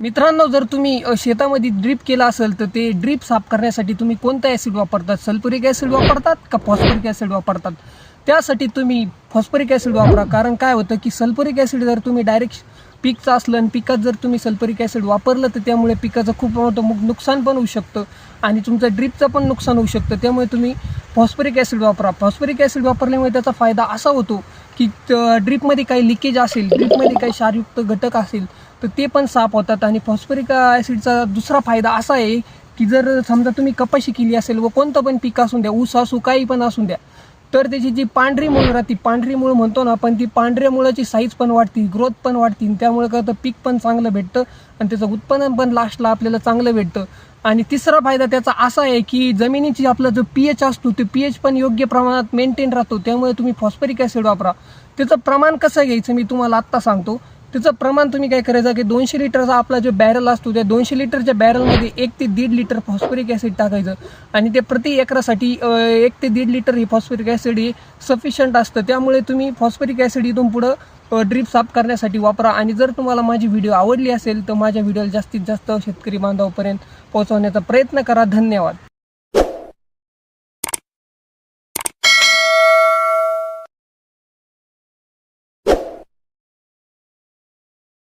मित्रांनो जर तुम्ही शेतामध्ये ड्रीप केला असेल तर ते ड्रीप साफ करण्यासाठी तुम्ही कोणता ॲसिड वापरतात? सल्फ्युरिक ॲसिड वापरतात का फॉस्फरिक ॲसिड वापरतात? त्यासाठी तुम्ही फॉस्फरिक ॲसिड वापरा. कारण काय होतं की सल्फरिक ॲसिड जर तुम्ही डायरेक्ट पिकचं असलं आणि पिकात जर तुम्ही सल्फरिक ॲसिड वापरलं तर त्यामुळे पिकाचं खूप मोठं नुकसान पण होऊ शकतं आणि तुमचं ड्रीपचं पण नुकसान होऊ शकतं. त्यामुळे तुम्ही फॉस्फरिक ॲसिड वापरा. फॉस्फरिक ॲसिड वापरल्यामुळे त्याचा फायदा असा होतो की ड्रीपमध्ये काही लिकेज असेल ड्रीपमध्ये काही क्षारयुक्त घटक असेल तर ते पण साफ होतात. आणि फॉस्फरिक ॲसिडचा दुसरा फायदा असा आहे की जर समजा तुम्ही कपाशी केली असेल व कोणतं पण पीक असून द्या ऊस असू काही पण असून द्या तर त्याची जी पांढरी मुळं राहते पांढरी मूळ म्हणतो ना आपण ती पांढऱ्या मुळाची साईज पण वाढते ग्रोथ पण वाढते त्यामुळे काय होतं पीक पण चांगलं भेटतं आणि त्याचं उत्पन्न पण लास्टला आपल्याला चांगलं भेटतं. आणि तिसरा फायदा त्याचा असा आहे की जमिनीची आपला जो पी एच असतो ते पी एच पण योग्य प्रमाणात मेंटेन राहतो त्यामुळे तुम्ही फॉस्फरिक ॲसिड वापरा. त्याचं प्रमाण कसं घ्यायचं मी तुम्हाला आत्ता सांगतो. त्याचं प्रमाण तुम्ही काय करायचं की दोनशे लिटरचा आपला जो बॅरल असतो त्या दोनशे लिटरच्या बॅरलमध्ये एक ते दीड लिटर फॉस्फरिक ॲसिड टाकायचं. आणि ते प्रति एकरासाठी एक ते दीड लिटर ही फॉस्फरिक ॲसिड ही सफिशियंट असतं. त्यामुळे तुम्ही फॉस्फरिक ॲसिड इथून पुढं ड्रीप साफ करण्यासाठी वापरा. आणि जर तुम्हाला माझी व्हिडिओ आवडली असेल तर माझ्या व्हिडिओला जास्तीत जास्त शेतकरी बांधवापर्यंत पोहोचवण्याचा प्रयत्न करा. धन्यवाद.